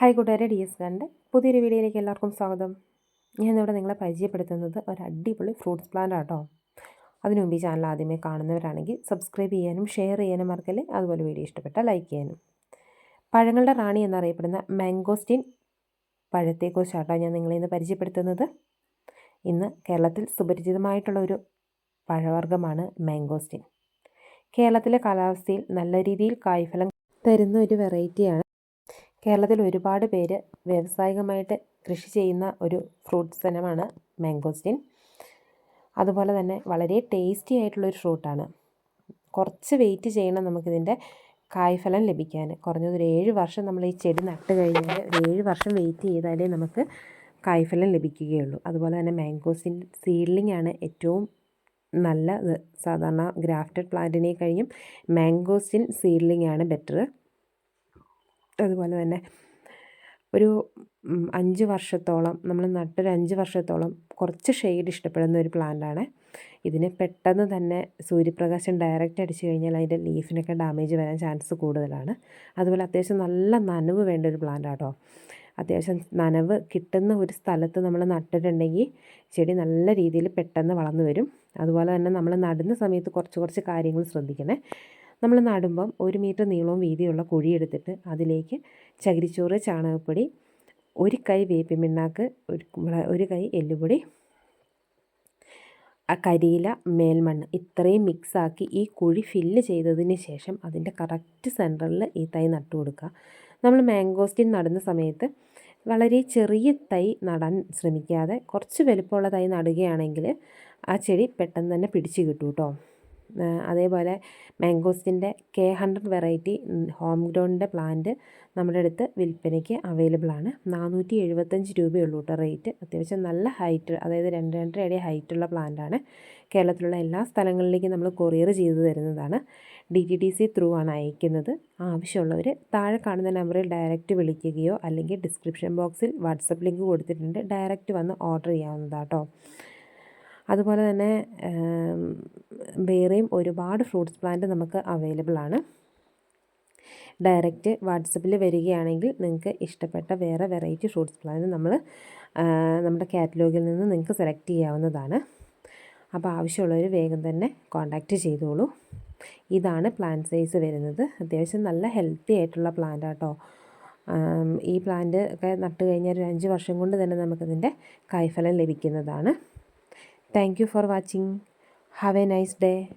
Hi കൂട്ടുകാരെ D S ഗാന്റെ പുതിയൊരു വീഡിയോയിലേക്ക് എല്ലാവർക്കും സ്വാഗതം. ഞാനിവിടെ നിങ്ങളെ പരിചയപ്പെടുത്തുന്നത് ഒരു അടിപൊളി ഫ്രൂട്ട്സ് പ്ലാന്റ് ആട്ടോ. അതിനു മുമ്പ് ഈ ചാനൽ ആദ്യമേ കാണുന്നവരാണെങ്കിൽ സബ്സ്ക്രൈബ് ചെയ്യാനും ഷെയർ ചെയ്യാനും മറക്കല്ലേ? അതുപോലെ വീഡിയോ ഇഷ്ടപ്പെട്ടാൽ ലൈക്ക് ചെയ്യാനും. പഴങ്ങളുടെ റാണി എന്നറിയപ്പെടുന്ന മാംഗോസ്റ്റീൻ പഴത്തെക്കുറിച്ചാട്ടോ ഞാൻ നിങ്ങളെ ഇന്ന് പരിചയപ്പെടുത്തുന്നത്. ഇന്ന് കേരളത്തിൽ സുപരിചിതമായിട്ടുള്ള ഒരു പഴവർഗമാണ് മാംഗോസ്റ്റീൻ. കേരളത്തിലെ കാലാവസ്ഥയിൽ നല്ല രീതിയിൽ കായ്ഫലം തരുന്ന ഒരു വെറൈറ്റിയാണ് കേരളത്തിൽ ഒരുപാട് പേര് വ്യാവസായികമായിട്ട് കൃഷി ചെയ്യുന്ന ഒരു ഫ്രൂട്ട്സ് ഇനമാണ് മാംഗോസ്റ്റിൻ അതുപോലെ തന്നെ വളരെ ടേസ്റ്റി ആയിട്ടുള്ള ഒരു ഫ്രൂട്ടാണ് കുറച്ച് വെയിറ്റ് ചെയ്യണം നമുക്കിതിന്റെ കായ്ഫലം ലഭിക്കാൻ. കുറഞ്ഞത് ഒരു ഏഴ് വർഷം നമ്മൾ ഈ ചെടി നട്ട് കഴിഞ്ഞാൽ ഒരു ഏഴ് വർഷം വെയിറ്റ് ചെയ്താലേ നമുക്ക് കായ്ഫലം ലഭിക്കുകയുള്ളൂ. അതുപോലെ തന്നെ മാംഗോസിൻ സീഡ്ലിംഗ് ആണ് ഏറ്റവും നല്ലത്. സാധാരണ ഗ്രാഫ്റ്റഡ് പ്ലാന്റിനെ കഴിഞ്ഞും മാംഗോസിൻ സീഡ്ലിംഗ് ആണ് ബെറ്റർ അതുപോലെ തന്നെ ഒരു അഞ്ച് വർഷത്തോളം നമ്മൾ നട്ടൊരു അഞ്ച് വർഷത്തോളം കുറച്ച് ഷെയ്ഡ് ഇഷ്ടപ്പെടുന്ന ഒരു പ്ലാന്റാണ് ഇതിന് പെട്ടെന്ന് തന്നെ സൂര്യപ്രകാശം ഡയറക്റ്റ് അടിച്ചു കഴിഞ്ഞാൽ അതിന്റെ ലീഫിനൊക്കെ ഡാമേജ് വരാൻ ചാൻസ് കൂടുതലാണ്. അതുപോലെ അത്യാവശ്യം നല്ല നനവ് വേണ്ട ഒരു പ്ലാന്റ് ആട്ടോ അത്യാവശ്യം നനവ് കിട്ടുന്ന ഒരു സ്ഥലത്ത് നമ്മൾ നട്ടിട്ടുണ്ടെങ്കിൽ ചെടി നല്ല രീതിയിൽ പെട്ടെന്ന് വളർന്നു വരും. അതുപോലെ തന്നെ നമ്മൾ നടുന്ന സമയത്ത് കുറച്ച് കുറച്ച് കാര്യങ്ങൾ ശ്രദ്ധിക്കണേ. നമ്മൾ നടുമ്പം ഒരു മീറ്റർ നീളവും വീതിയുള്ള കുഴിയെടുത്തിട്ട് അതിലേക്ക് ചകിരിച്ചോറ് ചാണകപ്പൊടി ഒരു കൈ വേപ്പിൻ ഒരു ഒരു കൈ എല്ലുപൊടി ആ കരിയില മേൽമണ്ണ് ഇത്രയും മിക്സാക്കി ഈ കുഴി ഫില്ല് ചെയ്തതിന് ശേഷം അതിന്റെ കറക്റ്റ് സെന്ററിൽ ഈ തൈ നട്ടു കൊടുക്കുക. നമ്മൾ മാംഗോസ്റ്റിൻ നടുന്ന സമയത്ത് വളരെ ചെറിയ തൈ നടാൻ ശ്രമിക്കാതെ കുറച്ച് വലുപ്പമുള്ള തൈ നടുകയാണെങ്കിൽ ആ ചെടി പെട്ടെന്ന് തന്നെ പിടിച്ച് കിട്ടും കേട്ടോ അതേപോലെ മാംഗോസ്റ്റിന്റെ കെ ഹൺഡ്രഡ് വെറൈറ്റി ഹോം ഗ്രൗണ്ടിന്റെ പ്ലാന്റ് നമ്മുടെ അടുത്ത് വിൽപ്പനയ്ക്ക് അവൈലബിൾ ആണ്. നാനൂറ്റി എഴുപത്തഞ്ച് രൂപയുള്ളൂ കേട്ടോ റേറ്റ്. അത്യാവശ്യം നല്ല ഹൈറ്റ് അതായത് രണ്ട് രണ്ടര അടി ഹൈറ്റുള്ള പ്ലാന്റാണ് കേരളത്തിലുള്ള എല്ലാ സ്ഥലങ്ങളിലേക്കും നമ്മൾ കൊറിയർ ചെയ്തു തരുന്നതാണ്. D T T C through ആണ് അയക്കുന്നത്. ആവശ്യമുള്ളവർ താഴെ കാണുന്ന നമ്പറിൽ ഡയറക്റ്റ് വിളിക്കുകയോ അല്ലെങ്കിൽ ഡിസ്ക്രിപ്ഷൻ ബോക്സിൽ വാട്സപ്പ് ലിങ്ക് കൊടുത്തിട്ടുണ്ട്. ഡയറക്റ്റ് വന്ന് ഓർഡർ ചെയ്യാവുന്നതാട്ടോ അതുപോലെ തന്നെ വേറെയും ഒരുപാട് ഫ്രൂട്ട്സ് പ്ലാന്റ് നമുക്ക് അവൈലബിൾ ആണ്. ഡയറക്റ്റ് വാട്സപ്പിൽ വരികയാണെങ്കിൽ നിങ്ങൾക്ക് ഇഷ്ടപ്പെട്ട വേറെ വെറൈറ്റി ഫ്രൂട്ട്സ് പ്ലാന്റ് നമ്മൾ നമ്മുടെ കാറ്റലോഗിൽ നിന്ന് നിങ്ങൾക്ക് സെലക്ട് ചെയ്യാവുന്നതാണ്. അപ്പോൾ ആവശ്യമുള്ളവർ വേഗം തന്നെ കോൺടാക്റ്റ് ചെയ്തോളൂ. ഇതാണ് പ്ലാന്റ് സൈസ് വരുന്നത്. അത്യാവശ്യം നല്ല ഹെൽത്തി ആയിട്ടുള്ള പ്ലാന്റ് ആട്ടോ. ഈ പ്ലാന്റ് ഒക്കെ നട്ട് കഴിഞ്ഞാൽ ഒരു അഞ്ച് വർഷം കൊണ്ട് തന്നെ നമുക്കതിന്റെ കായ്ഫലം ലഭിക്കുന്നതാണ്. Thank for watching. Have a nice day.